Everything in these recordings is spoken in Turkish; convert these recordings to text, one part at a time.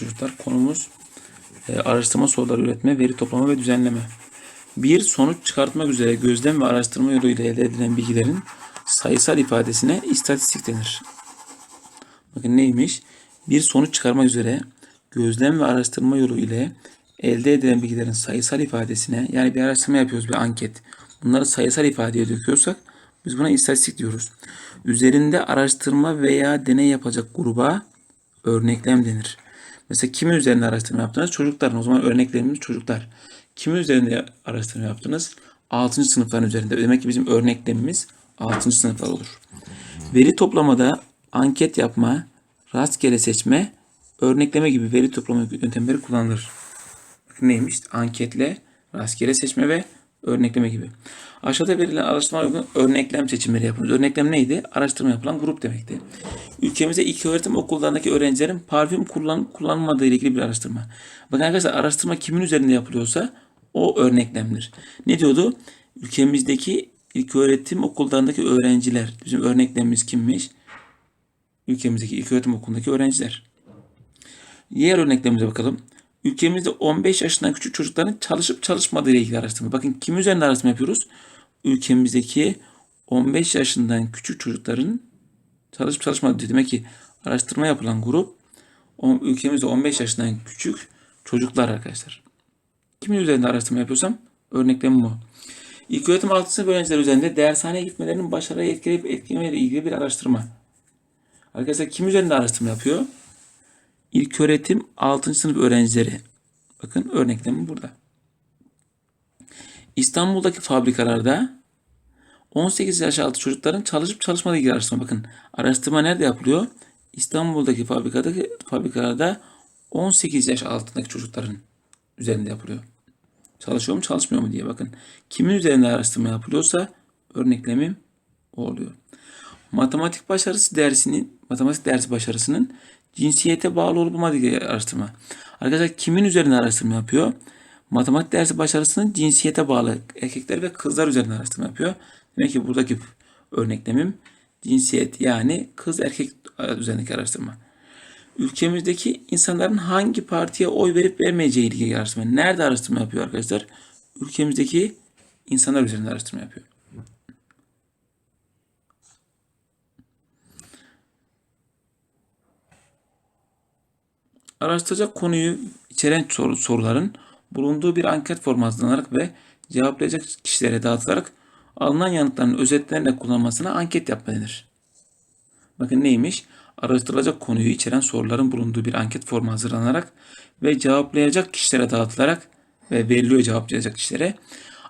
Çocuklar. Konumuz e, araştırma soruları üretme, veri toplama ve düzenleme. Bir sonuç çıkartmak üzere gözlem ve araştırma yoluyla elde edilen bilgilerin sayısal ifadesine istatistik denir. Bakın neymiş? Bir sonuç çıkarmak üzere gözlem ve araştırma yolu ile elde edilen bilgilerin sayısal ifadesine yani bir araştırma yapıyoruz bir anket. Bunları sayısal ifadeye döküyorsak biz buna istatistik diyoruz. Üzerinde araştırma veya deney yapacak gruba örneklem denir. Mesela kimin üzerinde araştırma yaptınız? Çocukların. O zaman örneklerimiz çocuklar. Kimin üzerinde araştırma yaptınız? 6. sınıfların üzerinde. Demek ki bizim örneklemimiz 6. sınıflar olur. Veri toplamada anket yapma, rastgele seçme, örnekleme gibi veri toplama yöntemleri kullanılır. Neymiş? Anketle, rastgele seçme ve örnekleme gibi. Aşağıda verilen araştırma uygun örneklem seçimleri yapıyoruz. Örneklem neydi? Araştırma yapılan grup demekti. Ülkemizde ilk öğretim okullarındaki öğrencilerin parfüm kullan kullanmadığı ile ilgili bir araştırma. Bakın arkadaşlar araştırma kimin üzerinde yapılıyorsa o örneklemdir. Ne diyordu? Ülkemizdeki ilk öğretim okullarındaki öğrenciler. Bizim örneklemimiz kimmiş? Ülkemizdeki ilk öğretim okulundaki öğrenciler. Diğer örneklerimize bakalım. Ülkemizde 15 yaşından küçük çocukların çalışıp çalışmadığı ile ilgili araştırma. Bakın kim üzerinde araştırma yapıyoruz? Ülkemizdeki 15 yaşından küçük çocukların çalışıp çalışmadığı. Demek ki araştırma yapılan grup ülkemizde 15 yaşından küçük çocuklar arkadaşlar. Kimin üzerinde araştırma yapıyorsam örneklemim bu. İlk öğretim altı sınıf öğrenciler üzerinde dershaneye gitmelerinin başarıya etkileyip etkilemeyle ilgili bir araştırma. Arkadaşlar kim üzerinde araştırma yapıyor? İlköğretim 6. sınıf öğrencileri. Bakın örneklemi burada. İstanbul'daki fabrikalarda 18 yaş altı çocukların çalışıp çalışmadığı ilgili araştırma. Bakın araştırma nerede yapılıyor? İstanbul'daki fabrikadaki fabrikalarda 18 yaş altındaki çocukların üzerinde yapılıyor. Çalışıyor mu çalışmıyor mu diye bakın. Kimin üzerinde araştırma yapılıyorsa örneklemim o oluyor. Matematik başarısı dersinin matematik dersi başarısının cinsiyete bağlı olup olmadığı araştırma. Arkadaşlar kimin üzerine araştırma yapıyor? Matematik dersi başarısının cinsiyete bağlı erkekler ve kızlar üzerine araştırma yapıyor. Demek ki buradaki örneklemim cinsiyet yani kız erkek üzerindeki araştırma. Ülkemizdeki insanların hangi partiye oy verip vermeyeceği ilgili araştırma. Nerede araştırma yapıyor arkadaşlar? Ülkemizdeki insanlar üzerinde araştırma yapıyor. Araştıracak konuyu içeren soru, soruların bulunduğu bir anket formu hazırlanarak ve cevaplayacak kişilere dağıtılarak alınan yanıtların özetlerle kullanılmasına anket yapma denir. Bakın neymiş? Araştırılacak konuyu içeren soruların bulunduğu bir anket formu hazırlanarak ve cevaplayacak kişilere dağıtılarak ve veriliyor cevaplayacak kişilere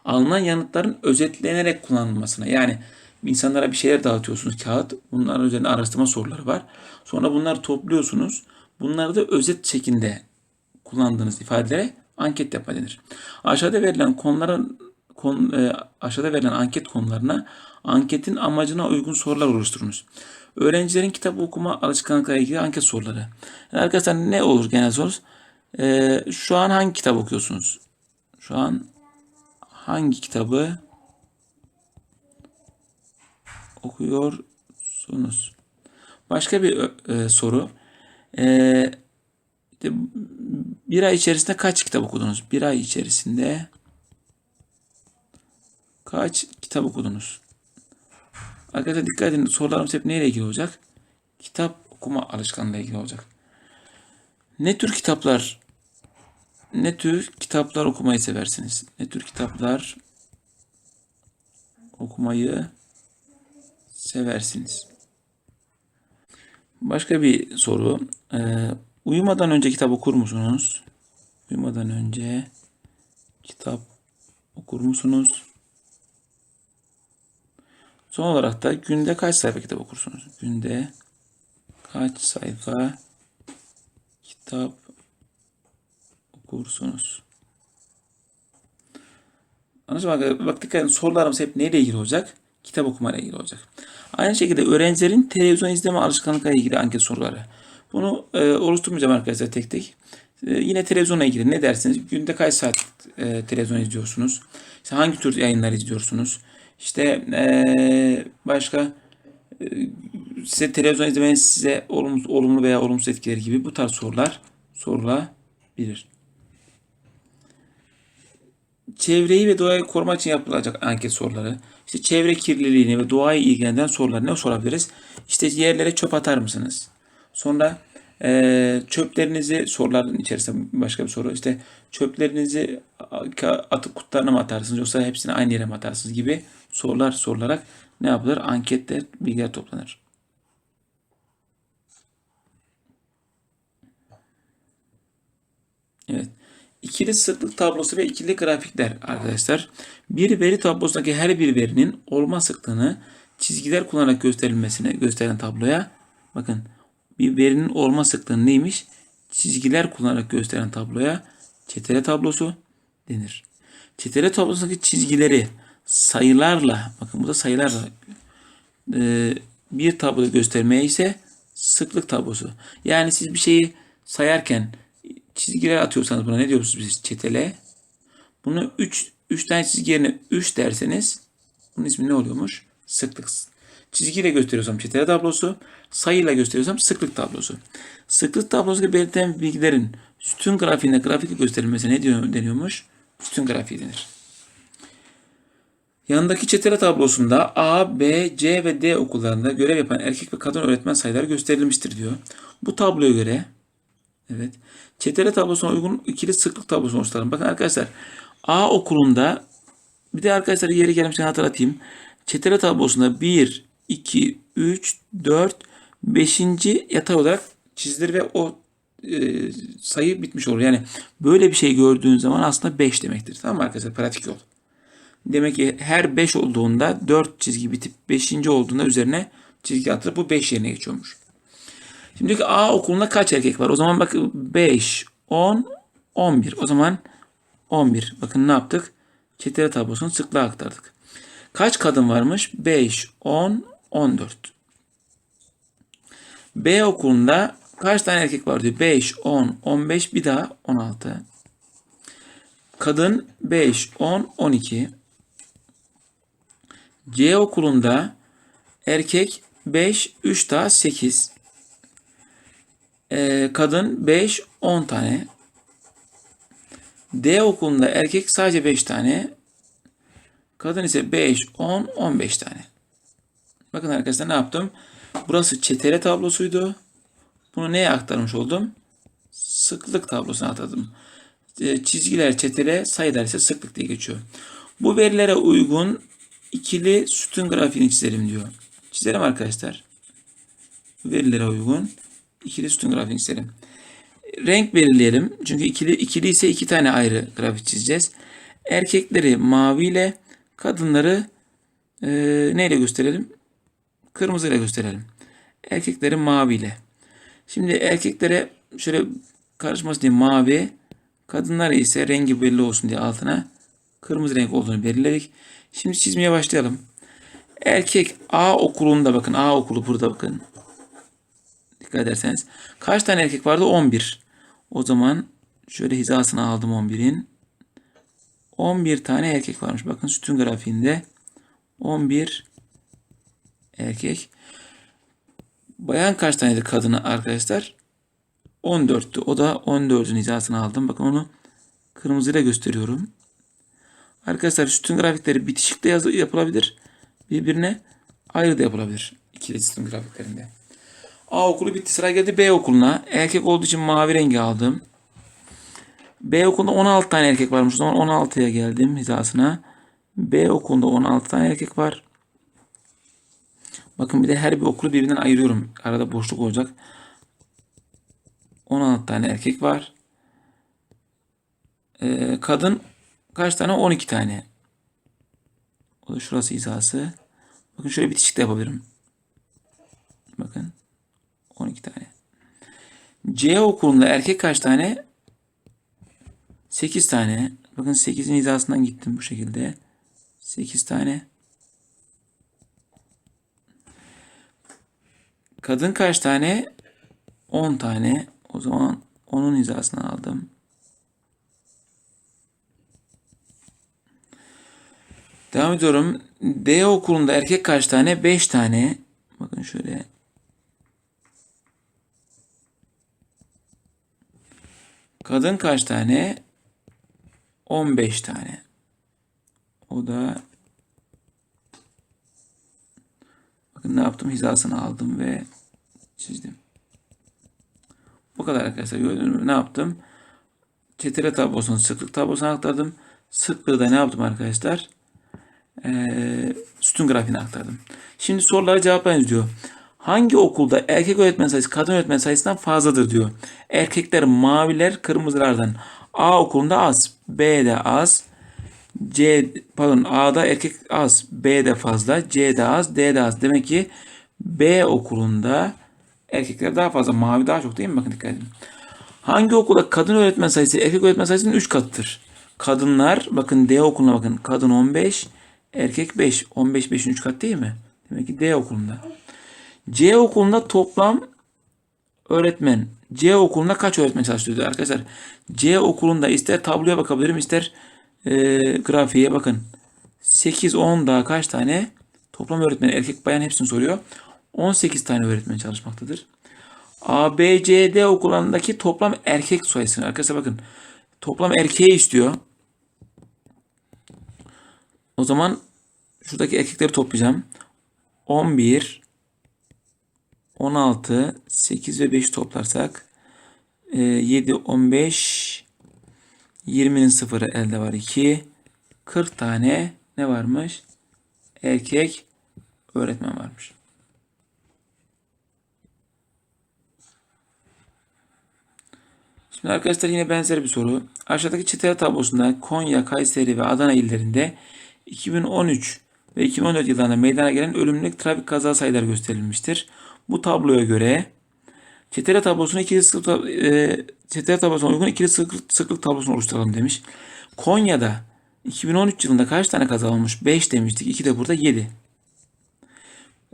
alınan yanıtların özetlenerek kullanılmasına. Yani insanlara bir şeyler dağıtıyorsunuz kağıt. Bunların üzerine araştırma soruları var. Sonra bunları topluyorsunuz. Bunları da özet şeklinde kullandığınız ifadelere anket yapma denir. Aşağıda verilen konuların kon, e, aşağıda verilen anket konularına anketin amacına uygun sorular oluşturunuz. Öğrencilerin kitap okuma alışkanlıklarıyla ilgili anket soruları. Yani arkadaşlar ne olur genel soru? E, şu an hangi kitap okuyorsunuz? Şu an hangi kitabı okuyorsunuz? Başka bir e, soru. E, işte bir ay içerisinde kaç kitap okudunuz? Bir ay içerisinde kaç kitap okudunuz? Arkadaşlar dikkat edin sorularımız hep neyle ilgili olacak? Kitap okuma alışkanlığıyla ilgili olacak. Ne tür kitaplar ne tür kitaplar okumayı seversiniz? Ne tür kitaplar okumayı seversiniz? Başka bir soru. Ee, uyumadan önce kitap okur musunuz? Uyumadan önce kitap okur musunuz? Son olarak da günde kaç sayfa kitap okursunuz? Günde kaç sayfa kitap okursunuz? Anlaşıldı mı? Bak dikkat edin sorularımız hep neyle ilgili olacak? Kitap okumayla ilgili olacak. Aynı şekilde öğrencilerin televizyon izleme alışkanlıklarıyla ilgili anket soruları. Bunu e, oluşturmayacağım arkadaşlar tek tek. E, yine televizyonla ilgili ne dersiniz? Günde kaç saat e, televizyon izliyorsunuz? İşte hangi tür yayınlar izliyorsunuz? İşte e, başka e, size televizyon izlemenin size olumlu, olumlu veya olumsuz etkileri gibi bu tarz sorular sorulabilir. Çevreyi ve doğayı korumak için yapılacak anket soruları. İşte çevre kirliliğini ve doğayı ilgilendiren sorular ne sorabiliriz? İşte yerlere çöp atar mısınız? Sonra eee, çöplerinizi soruların içerisinde başka bir soru. İşte çöplerinizi atık kutularına mı atarsınız yoksa hepsini aynı yere mi atarsınız gibi sorular sorularak ne yapılır? Ankette bilgiler toplanır. Evet. İkili sıklık tablosu ve ikili grafikler arkadaşlar. Bir veri tablosundaki her bir verinin olma sıklığını çizgiler kullanarak gösterilmesine gösteren tabloya bakın bir verinin olma sıklığını neymiş? Çizgiler kullanarak gösteren tabloya çetele tablosu denir. Çetele tablosundaki çizgileri sayılarla bakın bu da sayılarla e, bir tabloda göstermeye ise sıklık tablosu. Yani siz bir şeyi sayarken çizgiler atıyorsanız buna ne diyoruz biz çetele? Bunu 3 3 tane çizgi yerine 3 derseniz bunun ismi ne oluyormuş? Sıklık. Çizgiyle gösteriyorsam çetele tablosu, sayıyla gösteriyorsam sıklık tablosu. Sıklık tablosunda belirtilen bilgilerin sütun grafiğinde grafikle gösterilmesine ne diyor, deniyormuş? Sütun grafiği denir. Yanındaki çetele tablosunda A, B, C ve D okullarında görev yapan erkek ve kadın öğretmen sayıları gösterilmiştir diyor. Bu tabloya göre evet çetele tablosuna uygun ikili sıklık tablosunu oluşturalım. Bakın arkadaşlar A okulunda bir de arkadaşlar yeri gelmişken hatırlatayım. Çetele tablosunda 1, 2, 3, 4, 5. yatay olarak çizilir ve o e, sayı bitmiş olur. Yani böyle bir şey gördüğün zaman aslında 5 demektir. Tamam mı arkadaşlar? Pratik yol. Demek ki her 5 olduğunda 4 çizgi bitip 5. olduğunda üzerine çizgi atılıp bu 5 yerine geçiyormuş. Şimdi diyor ki A okulunda kaç erkek var? O zaman bak 5, 10, 11. O zaman 11. Bakın ne yaptık? Çetele tablosunu sıklığa aktardık. Kaç kadın varmış? 5, 10, 14. B okulunda kaç tane erkek var diyor. 5, 10, 15 bir daha 16. Kadın 5, 10, 12. C okulunda erkek 5, 3 daha 8. Ee, kadın 5, 10 tane. D okulunda erkek sadece 5 tane. Kadın ise 5, 10, 15 tane. Bakın arkadaşlar ne yaptım? Burası çetele tablosuydu. Bunu neye aktarmış oldum? Sıklık tablosuna atladım. Ee, Çizgiler çetele, sayılar ise sıklık diye geçiyor. Bu verilere uygun ikili sütun grafiğini çizelim diyor. Çizelim arkadaşlar. Verilere uygun ikili sütun grafiğini çizelim. Renk belirleyelim. Çünkü ikili ikili ise iki tane ayrı grafik çizeceğiz. Erkekleri maviyle, kadınları e, neyle gösterelim? Kırmızıyla gösterelim. Erkekleri maviyle. Şimdi erkeklere şöyle karışmasın diye mavi, kadınlara ise rengi belli olsun diye altına kırmızı renk olduğunu belirledik. Şimdi çizmeye başlayalım. Erkek A okulunda bakın A okulu burada bakın. Dikkat ederseniz. Kaç tane erkek vardı? 11. O zaman şöyle hizasını aldım 11'in. 11 tane erkek varmış. Bakın sütun grafiğinde 11 erkek. Bayan kaç taneydi kadını arkadaşlar? 14'tü. O da 14'ün hizasını aldım. Bakın onu kırmızıyla gösteriyorum. Arkadaşlar sütun grafikleri bitişik de yapılabilir. Birbirine ayrı da yapılabilir. İkili sütun grafiklerinde. A okulu bitti. Sıra geldi B okuluna. Erkek olduğu için mavi rengi aldım. B okulunda 16 tane erkek varmış. O zaman 16'ya geldim hizasına. B okulunda 16 tane erkek var. Bakın bir de her bir okulu birbirinden ayırıyorum. Arada boşluk olacak. 16 tane erkek var. Ee, kadın kaç tane? 12 tane. O da şurası hizası. Bakın şöyle bitişik de yapabilirim. Bakın. 12 tane. C okulunda erkek kaç tane? 8 tane. Bakın 8'in hizasından gittim bu şekilde. 8 tane. Kadın kaç tane? 10 tane. O zaman onun hizasından aldım. Devam ediyorum. D okulunda erkek kaç tane? 5 tane. Bakın şöyle Kadın kaç tane? 15 tane. O da bakın ne yaptım? Hizasını aldım ve çizdim. Bu kadar arkadaşlar. Gördünüz mü? Ne yaptım? Çetire tablosunu sıklık tablosuna aktardım. Sıklığı da ne yaptım arkadaşlar? Ee, sütun grafiğine aktardım. Şimdi sorulara cevaplayın diyor. Hangi okulda erkek öğretmen sayısı kadın öğretmen sayısından fazladır diyor. Erkekler maviler kırmızılardan. A okulunda az, B'de az, C pardon A'da erkek az, B'de fazla, C'de az, D'de az. Demek ki B okulunda erkekler daha fazla, mavi daha çok değil mi? Bakın dikkat edin. Hangi okulda kadın öğretmen sayısı erkek öğretmen sayısının 3 katıdır? Kadınlar bakın D okuluna bakın. Kadın 15, erkek 5. 15 5'in 3 kat değil mi? Demek ki D okulunda. C okulunda toplam öğretmen. C okulunda kaç öğretmen çalıştırıyor arkadaşlar? C okulunda ister tabloya bakabilirim ister e, grafiğe bakın. 8, 10 daha kaç tane? Toplam öğretmen erkek bayan hepsini soruyor. 18 tane öğretmen çalışmaktadır. A, B, C, D okullarındaki toplam erkek sayısını arkadaşlar bakın. Toplam erkeği istiyor. O zaman şuradaki erkekleri toplayacağım. 11, 16, 8 ve 5 toplarsak e, 7, 15, 20'nin sıfırı elde var 2. 40 tane ne varmış? Erkek öğretmen varmış. Şimdi arkadaşlar yine benzer bir soru. Aşağıdaki çitel tablosunda Konya, Kayseri ve Adana illerinde 2013 ve 2014 yıllarında meydana gelen ölümlük trafik kaza sayıları gösterilmiştir. Bu tabloya göre çetele tablosunu ikili sıklık, e, çetele tablosuna uygun ikili sıklık, sıklık tablosunu oluşturalım demiş. Konya'da 2013 yılında kaç tane kaza olmuş? 5 demiştik. 2 de burada 7.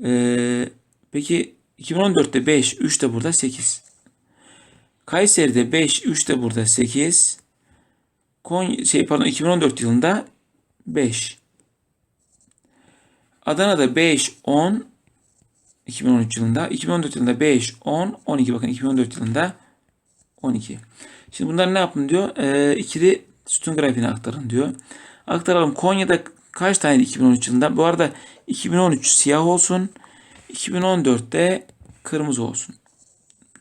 Ee, peki 2014'te 5, 3 de burada 8. Kayseri'de 5, 3 de burada 8. Konya, şey pardon 2014 yılında 5. Adana'da 5, 10, 2013 yılında. 2014 yılında 5, 10, 12. Bakın 2014 yılında 12. Şimdi bunları ne yapın diyor? Ee, ikili sütun grafiğine aktarın diyor. Aktaralım. Konya'da kaç tane 2013 yılında? Bu arada 2013 siyah olsun. 2014'te kırmızı olsun.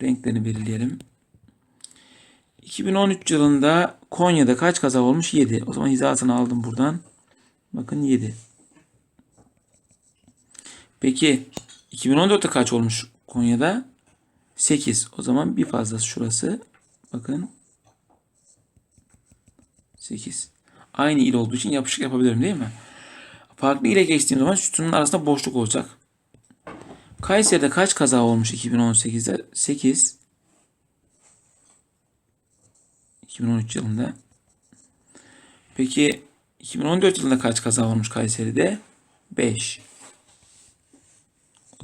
Renklerini belirleyelim. 2013 yılında Konya'da kaç kaza olmuş? 7. O zaman hizasını aldım buradan. Bakın 7. Peki 2014'te kaç olmuş Konya'da? 8. O zaman bir fazlası şurası. Bakın. 8. Aynı il olduğu için yapışık yapabilirim değil mi? Farklı ile geçtiğim zaman sütunun arasında boşluk olacak. Kayseri'de kaç kaza olmuş 2018'de? 8. 2013 yılında. Peki 2014 yılında kaç kaza olmuş Kayseri'de? 5.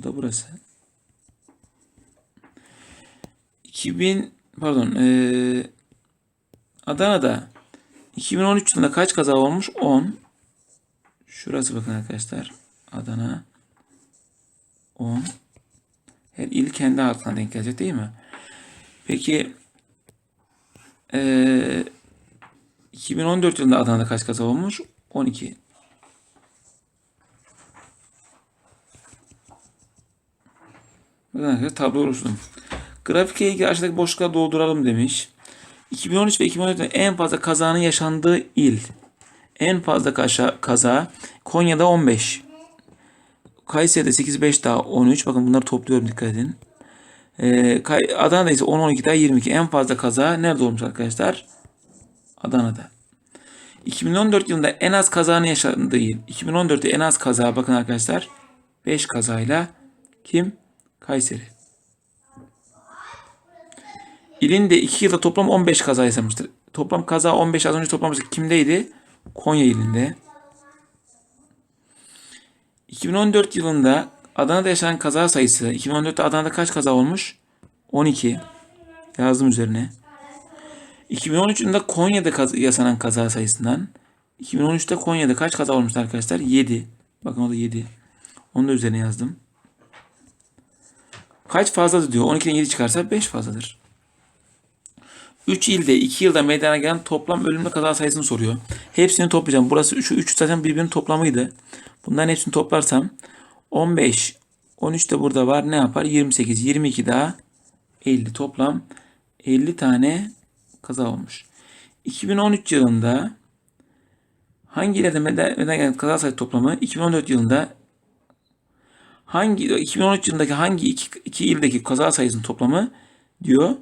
Da burası. 2000 pardon ee, Adana'da 2013 yılında kaç kaza olmuş? 10. Şurası bakın arkadaşlar. Adana 10. Her il kendi altına denk gelecek değil mi? Peki ee, 2014 yılında Adana'da kaç kaza olmuş? 12. Bakın arkadaşlar tablo oluşturdum. Grafikle ilgili aşağıdaki boşlukları dolduralım demiş. 2013 ve 2014'te en fazla kazanın yaşandığı il. En fazla kaza, kaza Konya'da 15. Kayseri'de 8 5 daha 13. Bakın bunları topluyorum dikkat edin. Ee, Adana'da ise 10 12 daha 22. En fazla kaza nerede olmuş arkadaşlar? Adana'da. 2014 yılında en az kazanın yaşandığı il. 2014'te en az kaza bakın arkadaşlar. 5 kazayla kim? Kayseri. İlin de 2 yılda toplam 15 kaza yaşamıştır. Toplam kaza 15 az önce toplamıştık. Kimdeydi? Konya ilinde. 2014 yılında Adana'da yaşanan kaza sayısı 2014'te Adana'da kaç kaza olmuş? 12. Yazdım üzerine. 2013 yılında Konya'da kaz yaşanan kaza sayısından 2013'te Konya'da kaç kaza olmuş arkadaşlar? 7. Bakın o da 7. Onu da üzerine yazdım. Kaç fazladır diyor. 12'den 7 çıkarsa 5 fazladır. 3 ilde 2 yılda meydana gelen toplam ölümlü kaza sayısını soruyor. Hepsini toplayacağım. Burası 3'ü 3 zaten birbirinin toplamıydı. Bunların hepsini toplarsam 15 13 de burada var. Ne yapar? 28 22 daha 50 toplam 50 tane kaza olmuş. 2013 yılında hangi illerde meydana gelen kaza sayısı toplamı 2014 yılında hangi 2013 yılındaki hangi iki, iki ildeki kaza sayısının toplamı diyor.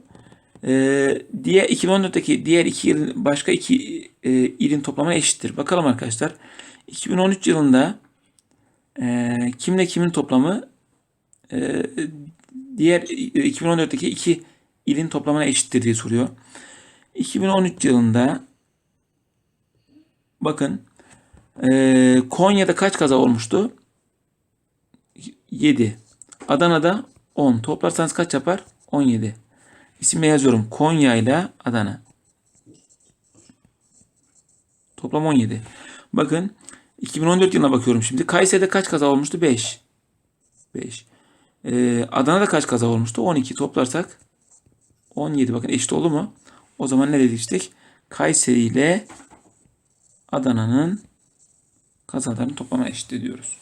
Ee, diğer 2014'teki diğer iki il başka iki e, ilin toplamına eşittir. Bakalım arkadaşlar. 2013 yılında e, kimle kimin toplamı e, diğer 2014'teki iki ilin toplamına eşittir diye soruyor. 2013 yılında bakın e, Konya'da kaç kaza olmuştu? 7. Adana'da 10. Toplarsanız kaç yapar? 17. İsimle yazıyorum. Konya ile Adana. Toplam 17. Bakın 2014 yılına bakıyorum şimdi. Kayseri'de kaç kaza olmuştu? 5. 5. Ee, Adana'da kaç kaza olmuştu? 12. Toplarsak 17. Bakın eşit oldu mu? O zaman ne dedik? Kayseri ile Adana'nın kazalarını toplama eşit ediyoruz.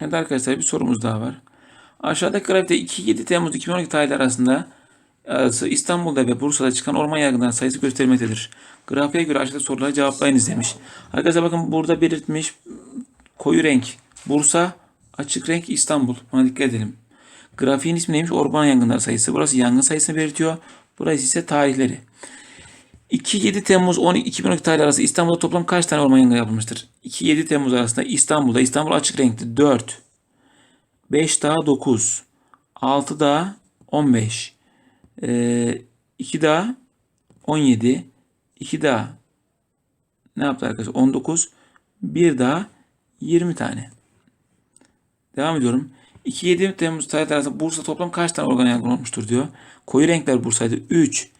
Evet arkadaşlar bir sorumuz daha var. Aşağıdaki grafikte 2-7 Temmuz 2012 tarihleri arasında arası İstanbul'da ve Bursa'da çıkan orman yangınlarının sayısı gösterilmektedir. Grafiğe göre aşağıdaki soruları cevaplayınız demiş. Arkadaşlar bakın burada belirtmiş koyu renk Bursa, açık renk İstanbul. Buna dikkat edelim. Grafiğin ismi neymiş? Orman yangınları sayısı. Burası yangın sayısını belirtiyor. Burası ise tarihleri. 2-7 Temmuz 12, 2012 tarihleri arası İstanbul'da toplam kaç tane orman yangını yapılmıştır? 2-7 Temmuz arasında İstanbul'da, İstanbul açık renkli 4, 5 daha 9, 6 daha 15, ee, 2 daha 17, 2 daha ne yaptı arkadaşlar? 19, 1 daha 20 tane. Devam ediyorum. 2-7 Temmuz tarihleri arasında Bursa toplam kaç tane orman yangını olmuştur diyor. Koyu renkler Bursa'ydı. 3,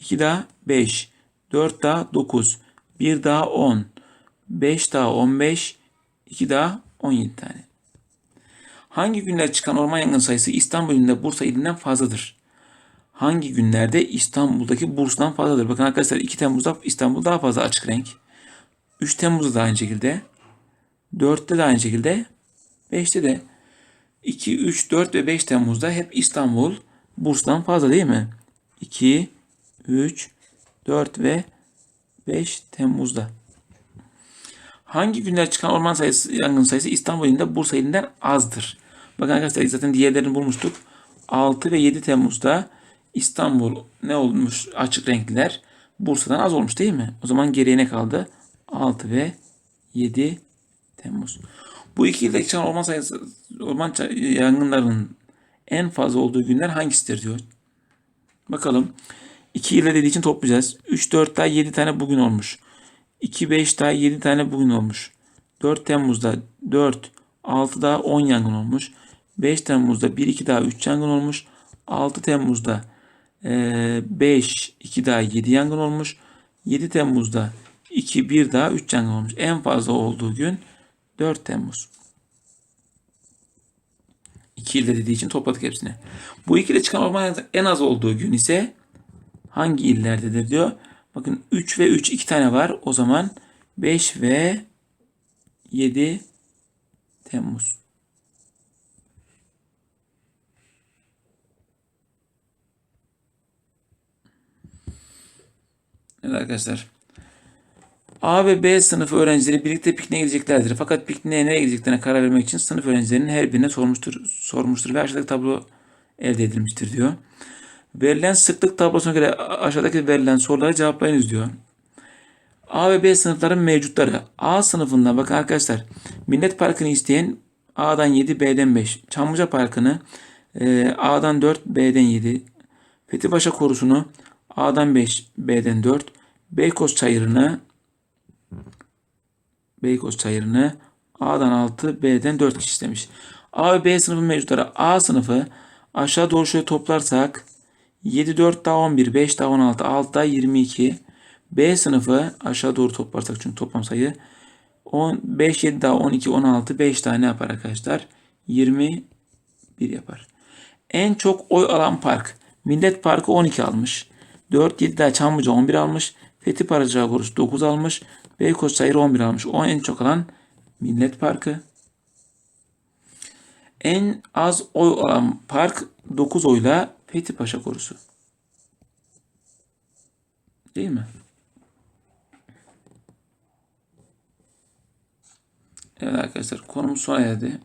2 daha 5, 4 daha 9, 1 daha 10, 5 daha 15, 2 daha 17 tane. Hangi günler çıkan orman yangın sayısı İstanbul ilinde Bursa ilinden fazladır? Hangi günlerde İstanbul'daki Bursa'dan fazladır? Bakın arkadaşlar 2 Temmuz'da İstanbul daha fazla açık renk. 3 Temmuz'da da aynı şekilde. 4'te de aynı şekilde. 5'te de 2, 3, 4 ve 5 Temmuz'da hep İstanbul Bursa'dan fazla değil mi? 2, 3, 4 ve 5 Temmuz'da. Hangi günler çıkan orman sayısı, yangın sayısı İstanbul ilinde Bursa ilinden azdır? Bakın arkadaşlar zaten diğerlerini bulmuştuk. 6 ve 7 Temmuz'da İstanbul ne olmuş açık renkliler Bursa'dan az olmuş değil mi? O zaman geriye ne kaldı? 6 ve 7 Temmuz. Bu iki ilde çıkan orman sayısı orman yangınlarının en fazla olduğu günler hangisidir diyor. Bakalım. 2 ile dediği için toplayacağız. 3, 4 daha 7 tane bugün olmuş. 2, 5 daha 7 tane bugün olmuş. 4 Temmuz'da 4, 6 daha 10 yangın olmuş. 5 Temmuz'da 1, 2 daha 3 yangın olmuş. 6 Temmuz'da 5, 2 daha 7 yangın olmuş. 7 Temmuz'da 2, 1 daha 3 yangın olmuş. En fazla olduğu gün 4 Temmuz. 2 ilde dediği için topladık hepsini. Bu ikide çıkan orman en az olduğu gün ise hangi illerdedir diyor. Bakın 3 ve 3 iki tane var. O zaman 5 ve 7 Temmuz. Evet arkadaşlar. A ve B sınıfı öğrencileri birlikte pikniğe gideceklerdir. Fakat pikniğe nereye gideceklerine karar vermek için sınıf öğrencilerinin her birine sormuştur, sormuştur ve aşağıdaki tablo elde edilmiştir diyor. Verilen sıklık tablosuna göre aşağıdaki verilen soruları cevaplayınız diyor. A ve B sınıfların mevcutları. A sınıfında bakın arkadaşlar Millet Parkı'nı isteyen A'dan 7, B'den 5. Çamlıca Parkı'nı e, A'dan 4, B'den 7. Fethibaşa Korusu'nu A'dan 5, B'den 4. Beykoz Çayırı'nı Beykoz Çayırı'nı A'dan 6, B'den 4 kişi istemiş. A ve B sınıfı mevcutları. A sınıfı aşağı doğru şöyle toplarsak 7, 4 daha 11, 5 daha 16, 6 daha 22. B sınıfı aşağı doğru toplarsak çünkü toplam sayı 10, 5, 7 daha 12, 16, 5 tane yapar arkadaşlar. 21 yapar. En çok oy alan park. Millet Parkı 12 almış. 4, 7 daha Çamlıca 11 almış. Fethi Paracağı Korusu 9 almış. Beykoz Çayırı 11 almış. O en çok alan Millet Parkı. En az oy alan park 9 oyla Fethi Paşa Korusu. Değil mi? Evet arkadaşlar konumuz sona erdi.